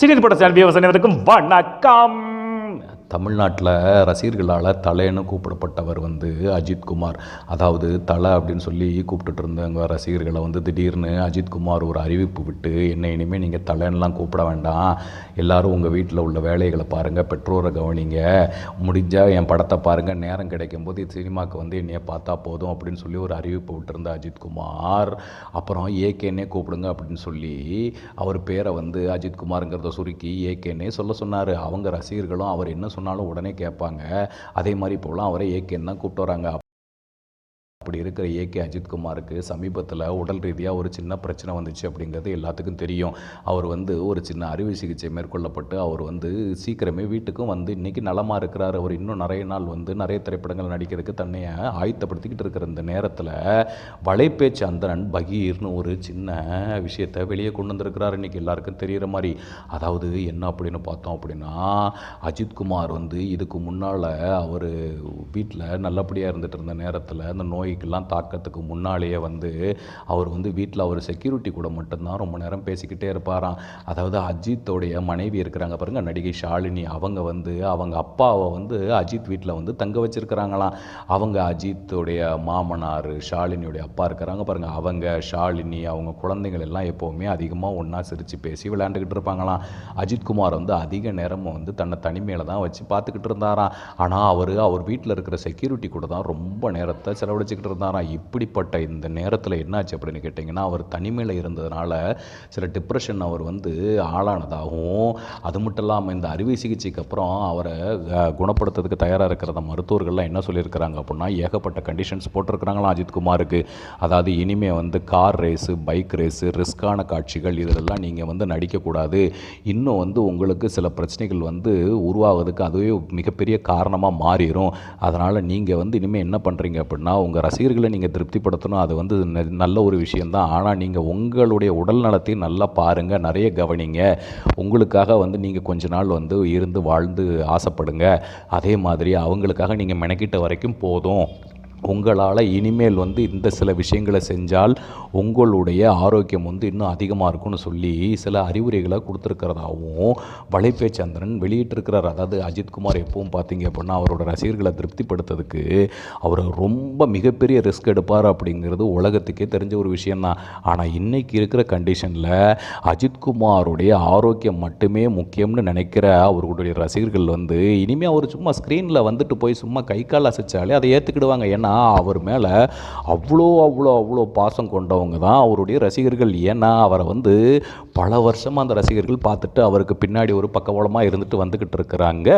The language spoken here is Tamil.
சிறிது பட சேனல் வியூவர்ஸ் வணக்கம். தமிழ்நாட்டில் ரசிகர்களால் தலைன்னு கூப்பிடப்பட்டவர் வந்து அஜித்குமார் அதாவது தலை அப்படின்னு சொல்லி கூப்பிட்டுட்டு இருந்தவங்க ரசிகர்களை வந்து திடீர்னு அஜித்குமார் ஒரு அறிவிப்பு விட்டு என்ன இனிமேல் நீங்கள் தலைன்னெலாம் கூப்பிட வேண்டாம். எல்லாரும் உங்கள் வீட்டில் உள்ள வேலைகளை பாருங்கள் பெற்றோரை கவனிங்க. முடிஞ்சால் என் படத்தை பாருங்கள் நேரம் கிடைக்கும் போது சினிமாவுக்கு வந்து என்னையை பார்த்தா போதும் அப்படின்னு சொல்லி ஒரு அறிவிப்பு விட்டுருந்த அஜித்குமார் அப்புறம் ஏகேன்னே கூப்பிடுங்க அப்படின்னு சொல்லி அவர் பேரை வந்து அஜித்குமாருங்கிறத சுருக்கி ஏகேன்னே சொல்ல சொன்னார். அவங்க ரசிகர்களும் அவர் என்ன சொன்னாலும் உடனே கேட்பாங்க. அதே மாதிரி இப்போலாம் அவரை ஏகேன்னு தான் கூப்பிட்டு வராங்க. அப்படி இருக்கிற ஏகே அஜித்குமாருக்கு சமீபத்தில் உடல் ரீதியாக ஒரு சின்ன பிரச்சனை வந்துச்சு அப்படிங்கிறது எல்லாத்துக்கும் தெரியும். அவர் வந்து ஒரு சின்ன அறுவை சிகிச்சை மேற்கொள்ளப்பட்டு அவர் வந்து சீக்கிரமே வீட்டுக்கும் வந்து இன்றைக்கி நலமாக இருக்கிறார். அவர் இன்னும் நிறைய நாள் வந்து நிறைய திரைப்படங்கள் நடிக்கிறதுக்கு தன்னை ஆயத்தப்படுத்திக்கிட்டு இருக்கிற இந்த நேரத்தில் வலைப்பேச்சு அந்தரன் பகீர்னு ஒரு சின்ன விஷயத்தை வெளியே கொண்டு வந்திருக்கிறார். இன்றைக்கி எல்லாருக்கும் தெரிகிற மாதிரி அதாவது என்ன அப்படின்னு பார்த்தோம் அப்படின்னா அஜித்குமார் வந்து இதுக்கு முன்னால் அவர் வீட்டில் நல்லபடியாக இருந்துட்டு இருந்த நேரத்தில் அந்த நோய் நோய்க்கெல்லாம் தாக்கத்துக்கு முன்னாலேயே வந்து அவர் வந்து வீட்டில் அவர் செக்யூரிட்டி கூட மட்டும்தான் ரொம்ப நேரம் பேசிக்கிட்டே இருப்பாராம். அதாவது அஜித்தோடைய மனைவி இருக்கிறாங்க பாருங்க நடிகை ஷாலினி. அவங்க வந்து அவங்க அப்பாவை வந்து அஜித் வீட்டில் வந்து தங்க வச்சுருக்கிறாங்களாம். அவங்க அஜித்தோடைய மாமனார் ஷாலினியோடைய அப்பா இருக்கிறாங்க பாருங்கள் அவங்க ஷாலினி அவங்க குழந்தைகள் எல்லாம் எப்போவுமே அதிகமாக ஒன்றா சிரித்து பேசி விளையாண்டுக்கிட்டு இருப்பாங்களாம். அஜித்குமார் வந்து அதிக நேரமும் வந்து தன்னை தனிமையில் தான் வச்சு பார்த்துக்கிட்டு இருந்தாராம். ஆனால் அவர் அவர் வீட்டில் இருக்கிற செக்யூரிட்டி கூட தான் ரொம்ப நேரத்தை செலவழிச்சு செலவழிச்சுக்கிட்டு இருந்தாராம் இப்படிப்பட்ட இந்த நேரத்தில் என்னாச்சு அப்படின்னு கேட்டிங்கன்னா அவர் தனிமையில் இருந்ததுனால சில டிப்ரெஷன் அவர் வந்து ஆளானதாகவும் அது மட்டும் இல்லாமல் இந்த அறுவை சிகிச்சைக்கு அப்புறம் அவரை குணப்படுத்துறதுக்கு தயாராக இருக்கிற மருத்துவர்கள்லாம் என்ன சொல்லியிருக்கிறாங்க அப்படின்னா ஏகப்பட்ட கண்டிஷன்ஸ் போட்டிருக்கிறாங்களாம் அஜித் குமாருக்கு. அதாவது இனிமே வந்து கார் ரேஸு பைக் ரேஸு ரிஸ்கான காட்சிகள் இதெல்லாம் நீங்கள் வந்து நடிக்கக்கூடாது. இன்னும் வந்து உங்களுக்கு சில பிரச்சனைகள் வந்து உருவாவதுக்கு அதுவே மிகப்பெரிய காரணமாக மாறிடும் அதனால் நீங்கள் வந்து இனிமேல் என்ன பண்ணுறீங்க அப்படின்னா உங்கள் ரசிகர்களை நீங்கள் திருப்திப்படுத்தணும். அது வந்து நல்ல ஒரு விஷயந்தான் ஆனால் நீங்கள் உங்களுடைய உடல் நலத்தையும் நல்லா பாருங்கள் நிறைய கவனிங்க. உங்களுக்காக வந்து நீங்கள் கொஞ்ச நாள் வந்து இருந்து வாழ்ந்து ஆசைப்படுங்க. அதே மாதிரி அவங்களுக்காக நீங்கள் மெனக்கிட்ட வரைக்கும் போதும். உங்களால் இனிமேல் வந்து இந்த சில விஷயங்களை செஞ்சால் உங்களுடைய ஆரோக்கியம் வந்து இன்னும் அதிகமாக இருக்கும்னு சொல்லி சில அறிவுரைகளை கொடுத்துருக்கிறதாகவும் வலைப்பேச்சந்திரன் வெளியிட்டிருக்கிறார். அதாவது அஜித்குமார் எப்பவும் பார்த்தீங்க அப்படின்னா அவரோட ரசிகர்களை திருப்திப்படுத்துறதுக்கு அவர் ரொம்ப மிகப்பெரிய ரிஸ்க் எடுப்பார் அப்படிங்கிறது உலகத்துக்கே தெரிஞ்ச ஒரு விஷயந்தான் ஆனால் இன்றைக்கி இருக்கிற கண்டிஷனில் அஜித்குமாருடைய ஆரோக்கியம் மட்டுமே முக்கியம்னு நினைக்கிற அவர்களுடைய ரசிகர்கள் வந்து இனிமேல் அவர் சும்மா ஸ்க்ரீனில் வந்துட்டு போய் சும்மா கை கால் அசைச்சாலே அதை ஏற்றுக்கிடுவாங்க ஏன்னா அவர் மேலே அவ்வளோ அவ்வளோ அவ்வளோ பாசம் கொண்டவங்க தான் அவருடைய ரசிகர்கள். ஏன்னா அவரை வந்து பல வருஷமாக அந்த ரசிகர்கள் பார்த்துட்டு அவருக்கு பின்னாடி ஒரு பக்கவலமாக இருந்துட்டு வந்துக்கிட்டு இருக்கிறாங்க.